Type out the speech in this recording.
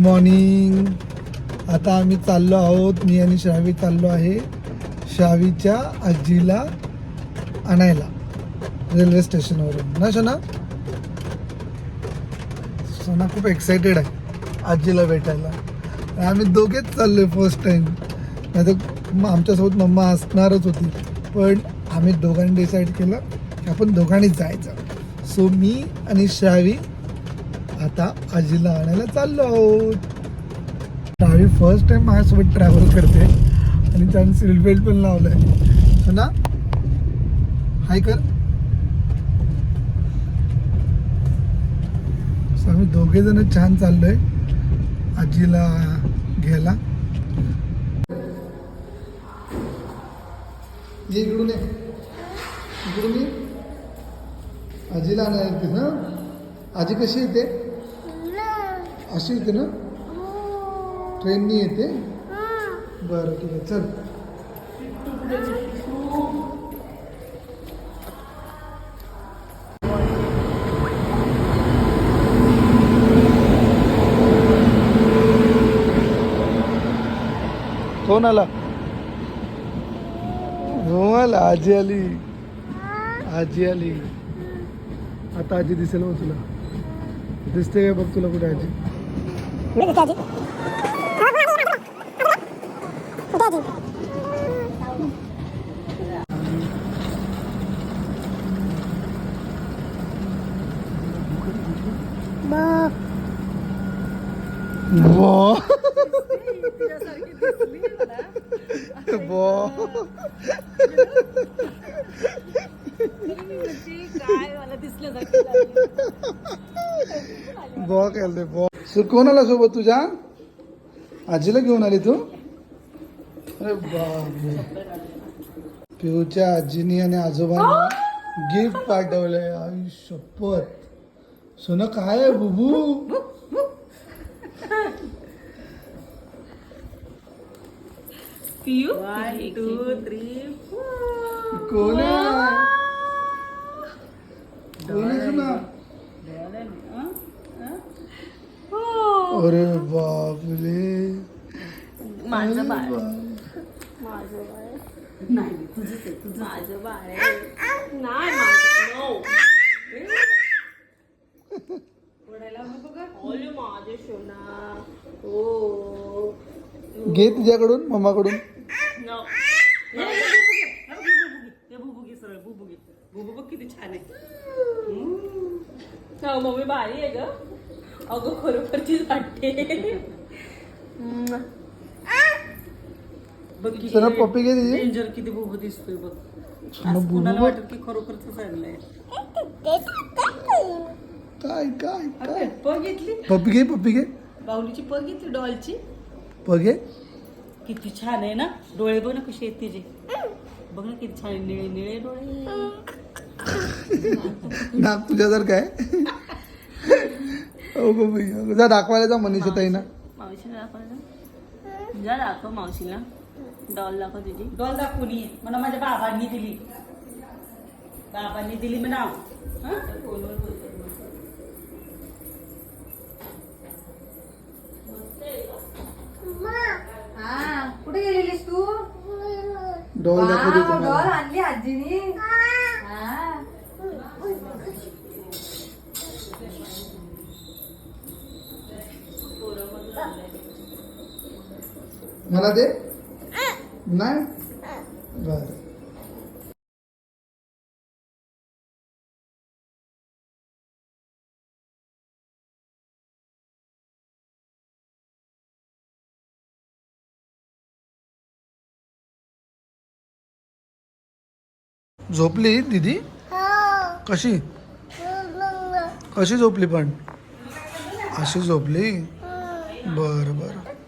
Morning. आता आम्ही चाललो आहोत मी आणि श्रावी चाललो आहे श्रावीच्या आजीला आणायला रेल्वे स्टेशनवरून. ना शना? सोना खूप एक्साइटेड आहे आजीला भेटायला. आणि आम्ही दोघेच चाललोय फर्स्ट टाइम नाही तर आमच्यासोबत मम्मा असणारच होती. पण आम्ही दोघांनी डिसाईड केलं की आपण दोघांनीच जायचं. सो मी आणि श्रावी आता आजीला आणायला चाललो आहोत. आम्ही फर्स्ट टाइम माझ्यासोबत ट्रॅव्हल करते. आणि त्यानं सीट बेल्ट पण लावलाय. हो ना हाय कर. आम्ही दोघे जण छान चाललोय. आजीला घ्यायला. ये इकडून ये. इकडून ये. आजीला आणायला येते ना. आजी कशी येते अशी येते ना? ट्रेननी येते? बरं ठीक आहे चल. कोण आला? आला आजी आली. आजी आली. आता आजी दिसेल मग तुला. दिसते काय बघ तुला कुठे आजी? वा वा काय मला दिसलं बॉ केलते बॉ सो कोण आला सोबत तुझ्या? आजीला घेऊन आली तू? अरे बापरे. पिऊच्या आजीनी आणि आजोबांनी गिफ्ट पाठवलंय. आई शपथ. सोनं काय आहे Bubu? Piyu? One two three कोण आहे? कोण आहे सोना? अरे बापरे. माझं बाळ. माझं बाळ. नाही तुझं ते तुझं माझं बाळ आहे. नाही माझं no. ओले माझे सोना. ओ घे तुझ्याकडून मम्माकडून. No. बुबुगी किती छान आहे. हो मम्मी भारी आहे ग. अगं खरोखरचीच वाटते बघ किती सोना पप्पी घे तिची. डेंजर किती बुबू दिसतोय बघ. कुणाला वाटत की खरोखरच आणलंय काय काय काय? पग घेतली? पप्पी घे पप्पी घे. बाहुलीची पग घेतली डॉलची? पग घे. किती छान आहे ना? डोळे बघ ना कसे आहेत तिचे. बघ ना किती छान आहे. निळे निळे डोळे. नाक तुझ्यासारखं आहे. गो अगं जा दाखवायला जा मनीषा ताई ना मावशीला दाखव जा. दाखव मावशीला. डॉल दाखव तुझी डॉल दाखवून ये म्हणा माझ्या बाबांनी दिली. बाबांनी दिली म्हणा हं? हा कुठे गेलेलीस तू? डॉल आणली आजीनी हा. मला दे. नाही? बर. झोपली दीदी? कशी? कशी झोपली पण? अशी झोपली? बरं बरं.